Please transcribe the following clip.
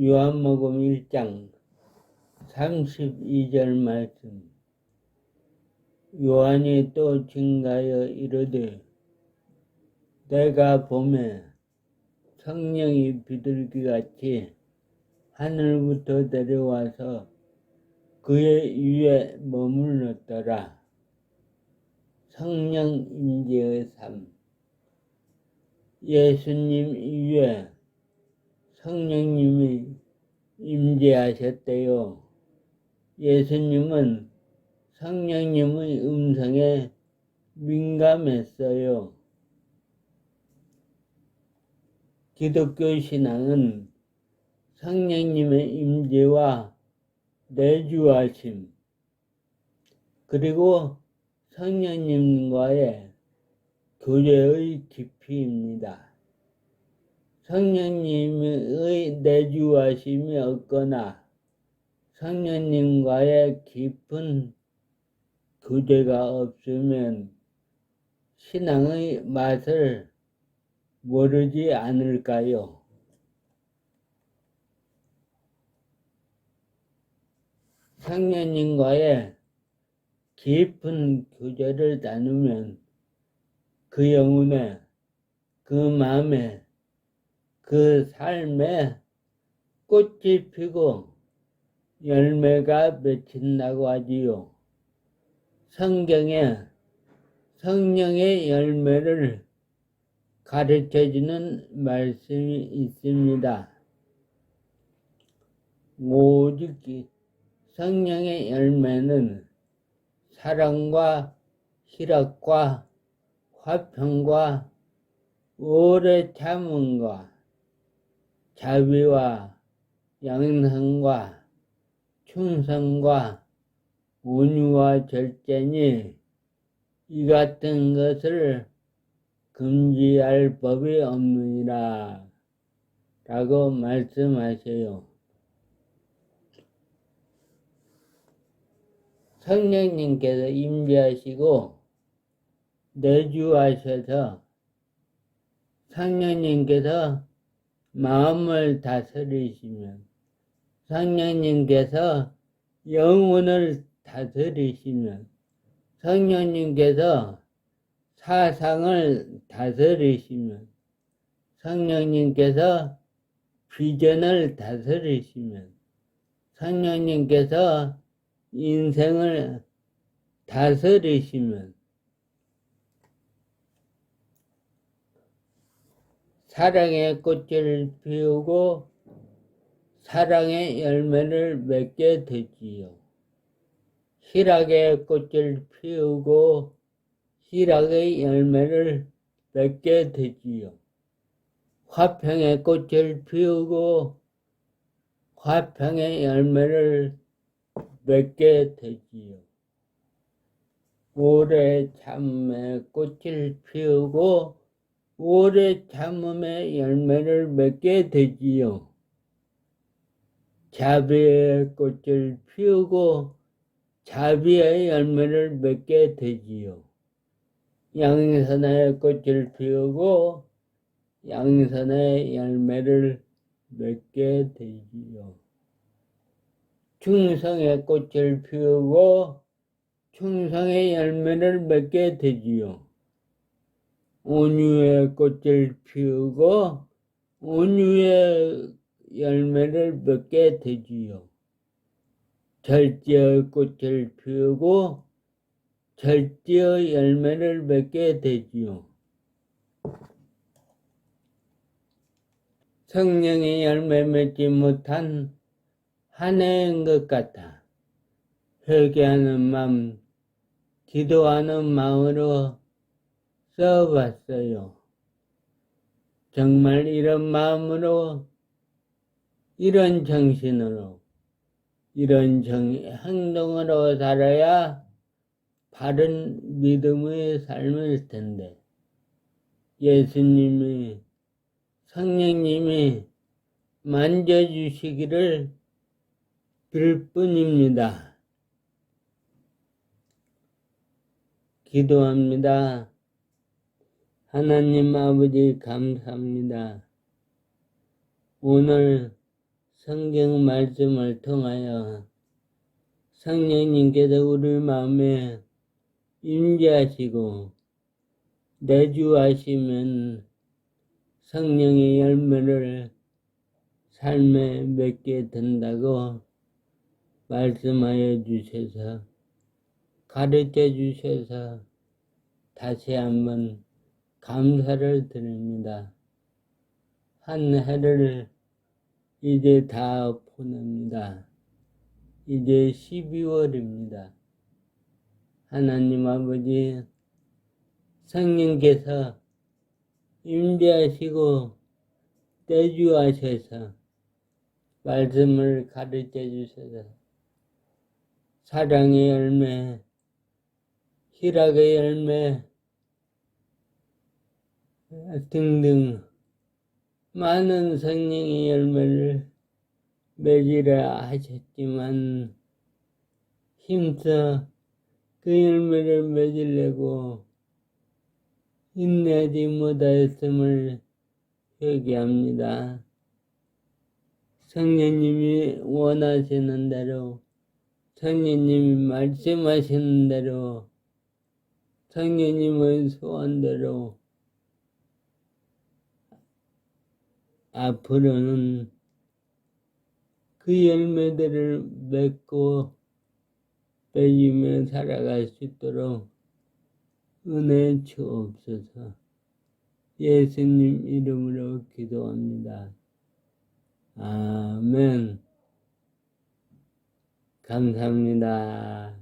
요한복음 1장 32절 말씀 요한이 또 증가하여 이르되 내가 봄에 성령이 비둘기같이 하늘부터 내려와서 그의 위에 머물렀더라. 성령 임재의 삶 예수님 위에 성령님이 임재하셨대요. 예수님은 성령님의 음성에 민감했어요. 기독교 신앙은 성령님의 임재와 내주하심, 그리고 성령님과의 교제의 깊이입니다. 성령님의 내주하심이 없거나 성령님과의 깊은 교제가 없으면 신앙의 맛을 모르지 않을까요? 성령님과의 깊은 교제를 나누면 그 영혼에, 그 마음에, 그 삶에 꽃이 피고 열매가 맺힌다고 하지요. 성경에 성령의 열매를 가르쳐 주는 말씀이 있습니다. 오직 성령의 열매는 사랑과 희락과 화평과 오래 참음과 자비와 양성과 충성과 온유와 절제니 이 같은 것을 금지할 법이 없느니라 라고 말씀하세요. 성령님께서 임재하시고 내주하셔서 성령님께서 마음을 다스리시면 성령님께서 영혼을 다스리시면 성령님께서 사상을 다스리시면 성령님께서 비전을 다스리시면 성령님께서 인생을 다스리시면 사랑의 꽃을 피우고 사랑의 열매를 맺게 되지요. 희락의 꽃을 피우고 희락의 열매를 맺게 되지요. 화평의 꽃을 피우고 화평의 열매를 맺게 되지요. 오래 참의 꽃을 피우고 오래 참음의 열매를 맺게 되지요. 자비의 꽃을 피우고 자비의 열매를 맺게 되지요. 양선의 꽃을 피우고 양선의 열매를 맺게 되지요. 충성의 꽃을 피우고 충성의 열매를 맺게 되지요. 온유의 꽃을 피우고 온유의 열매를 맺게 되지요. 절제의 꽃을 피우고 절제의 열매를 맺게 되지요. 성령의 열매 맺지 못한 한 해인 것 같아 회개하는 마음, 기도하는 마음으로 써봤어요. 정말 이런 마음으로, 이런 정신으로, 이런 정, 행동으로 살아야 바른 믿음의 삶일 텐데, 예수님이, 성령님이 만져주시기를 빌 뿐입니다. 기도합니다. 하나님 아버지 감사합니다. 오늘 성경 말씀을 통하여 성령님께서 우리 마음에 임재하시고 내주하시면 성령의 열매를 삶에 맺게 된다고 말씀하여 주셔서 가르쳐 주셔서 다시 한번 감사를 드립니다. 한 해를 이제 다 보냅니다. 이제 12월입니다. 하나님 아버지 성령께서 임재하시고 떼주하셔서 말씀을 가르쳐 주셔서 사랑의 열매, 희락의 열매 등등 많은 성령의 열매를 맺으라 하셨지만 힘써 그 열매를 맺으려고 인내하지 못하였음을 회개합니다. 성령님이 원하시는 대로 성령님이 말씀하시는 대로 성령님의 소원대로 앞으로는 그 열매들을 맺고 맺으며 살아갈 수 있도록 은혜 주옵소서. 예수님 이름으로 기도합니다. 아멘. 감사합니다.